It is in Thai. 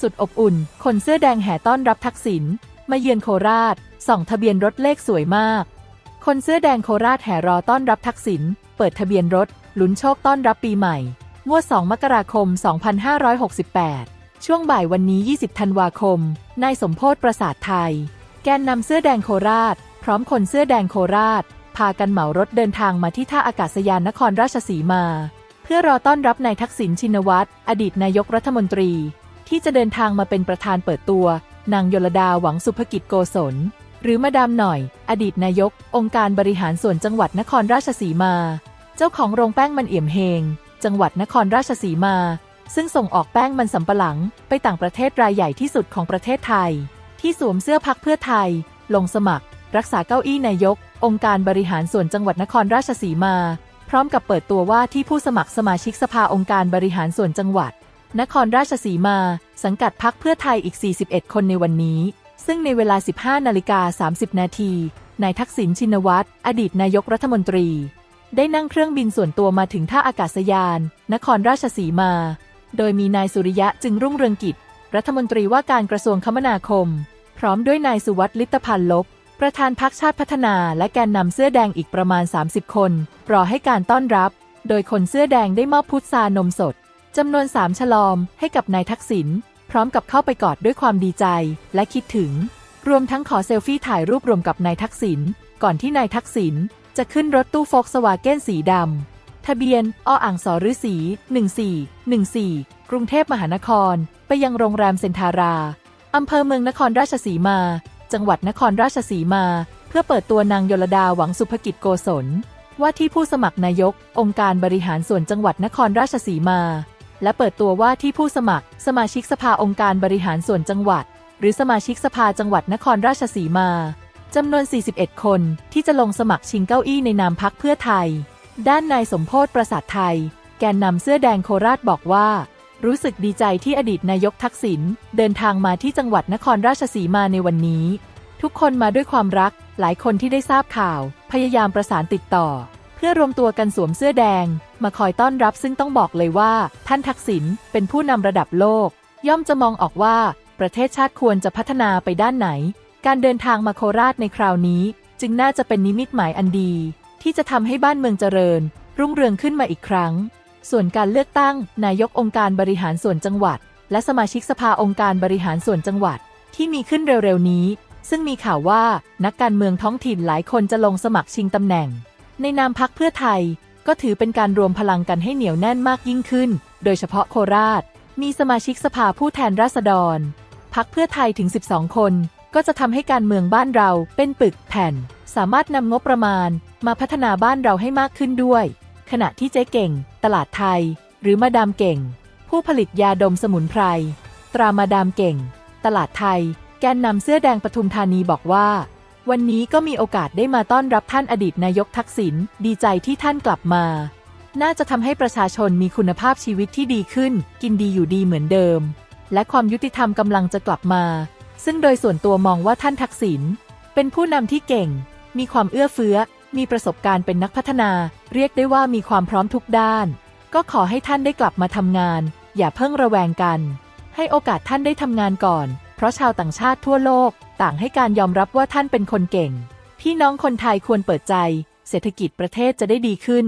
สุดอบอุ่น คนเสื้อแดงแห่ต้อนรับทักษิณมาเยือนโคราช ส่องทะเบียนรถเลขสวยมาก คนเสื้อแดงโคราชแห่รอต้อนรับทักษิณเปิดทะเบียนรถลุ้นโชคต้อนรับปีใหม่งวด 2 มกราคม 2568 ช่วงบ่ายวันนี้ 20 ธันวาคม นายสมโพธประสาทไทย แกนนำเสื้อแดงโคราช พร้อมคนเสื้อแดงโคราช พากันเหมารถเดินทางมาที่ท่าอากาศยานนครราชสีมา เพื่อรอต้อนรับนายทักษิณชินวัตร อดีตนายกรัฐมนตรี ที่จะเดินทางมาเป็นประธานเปิดตัว นางยลดาหวังสุภกิจโกศล หรือมาดามหน่อย อดีตนายก องค์การบริหารส่วนจังหวัดนครราชสีมา เจ้าของโรงแป้งมันเอี่ยมเฮง จังหวัดนครราชสีมา ซึ่งส่งออกแป้งมันสำปะหลัง ไปต่างประเทศรายใหญ่ที่สุดของประเทศไทย ที่สวมเสื้อพักเพื่อไทย ลงสมัคร รักษาเก้าอี้นายก องค์การบริหารส่วนจังหวัดนครราชสีมา พร้อมกับเปิดตัวว่าที่ผู้สมัครสมาชิกสภาองค์การบริหารส่วนจังหวัด นครราชสีมา สังกัดพักเพื่อไทยอีก 41 คนในวันนี้ ซึ่งในเวลา 15 นาฬิกา 30 นาที นายทักษิณชินวัตร อดีตนายกรัฐมนตรี ได้นั่งเครื่องบินส่วนตัวมาถึงท่าอากาศยาน นครราชสีมา โดยมีนายสุริยะจึงรุ่งเรืองกิจ รัฐมนตรีว่าการกระทรวงคมนาคม พร้อมด้วยนายสุวัสดิ์ลิตพันลบ ประธานพักชาติพัฒนา และแกนนำเสื้อแดงอีกประมาณ 30 คน รอให้การต้อนรับ โดยคนเสื้อแดงได้มอบพุทรานมสด จำนวนสามฉลอมให้กับนายทักษิณพร้อมกับเข้าไปกอดด้วยความดีใจและคิดถึง รวมทั้งขอเซลฟี่ถ่ายรูปรวมกับนายทักษิณก่อนที่นายทักษิณจะขึ้นรถตู้โฟกสวาเก้นสีดำ ทะเบียนออ่างสอฤษี1414 กรุงเทพมหานคร ไปยังโรงแรมเซนทารา อำเภอเมืองนครราชสีมา จังหวัดนครราชสีมา เพื่อเปิดตัวนางยลดาหวังสุภกิจโกศล ว่าที่ผู้สมัครนายก องค์การบริหารส่วนจังหวัดนครราชสีมา และเปิดตัวว่าที่ผู้สมัคร สมาชิกสภาองค์การบริหารส่วนจังหวัด หรือสมาชิกสภาจังหวัดนครราชสีมาจำนวน 41 คนที่จะลงสมัครชิงเก้าอี้ในนามพักเพื่อไทย ด้านนายสมโพธประสาทไทย แกนนำเสื้อแดงโคราชบอกว่า รู้สึกดีใจที่อดีตนายกทักษิณเดินทางมาที่จังหวัดนครราชสีมาในวันนี้ ทุกคนมาด้วยความรัก หลายคนที่ได้ทราบข่าว พยายามประสานติดต่อ เพื่อรวมตัวกันสวมเสื้อแดง มาคอยต้อนรับซึ่งต้องบอกเลยว่า ท่านทักษิณเป็นผู้นำระดับโลก ย่อมจะมองออกว่า ประเทศชาติควรจะพัฒนาไปด้านไหน การเดินทางมาโคราชในคราวนี้ จึงน่าจะเป็นนิมิตหมายอันดี ที่จะทำให้บ้านเมืองเจริญ รุ่งเรืองขึ้นมาอีกครั้ง ส่วนการเลือกตั้ง นายกองค์การบริหารส่วนจังหวัด และสมาชิกสภาองค์การบริหารส่วนจังหวัด ที่มีขึ้นเร็วๆนี้ ซึ่งมีข่าวว่านักการเมืองท้องถิ่นหลายคนจะลงสมัครชิงตำแหน่ง ในนามพักเพื่อไทย ก็ถือเป็นการรวมพลังกันให้เหนียวแน่นมากยิ่งขึ้น โดยเฉพาะโคราช มีสมาชิกสภาผู้แทนราษฎร พักเพื่อไทยถึง 12 คน ก็จะทำให้การเมืองบ้านเราเป็นปึกแผ่น สามารถนำงบประมาณ มาพัฒนาบ้านเราให้มากขึ้นด้วย ขณะที่เจ๊เก่ง ตลาดไทย หรือมาดามเก่ง ผู้ผลิตยาดมสมุนไพร ตรามาดามเก่ง ตลาดไทย แกนนำเสื้อแดงปทุมธานีบอกว่า วันนี้ก็มีโอกาสได้มาต้อนรับท่านอดีตนายกทักษิณดีใจที่ท่านกลับมา น่าจะทำให้ประชาชนมีคุณภาพชีวิตที่ดีขึ้น กินดีอยู่ดีเหมือนเดิม และความยุติธรรมกำลังจะกลับมา ซึ่งโดยส่วนตัวมองว่าท่านทักษิณเป็นผู้นำที่เก่ง มีความเอื้อเฟื้อ มีประสบการณ์เป็นนักพัฒนา เรียกได้ว่ามีความพร้อมทุกด้าน ก็ขอให้ท่านได้กลับมาทำงาน อย่าเพิ่งระแวงกัน ให้โอกาสท่านได้ทำงานก่อน เพราะชาวต่างชาติทั่วโลก ต่างให้การยอมรับว่าท่านเป็นคนเก่ง พี่น้องคนไทยควรเปิดใจ เศรษฐกิจประเทศจะได้ดีขึ้น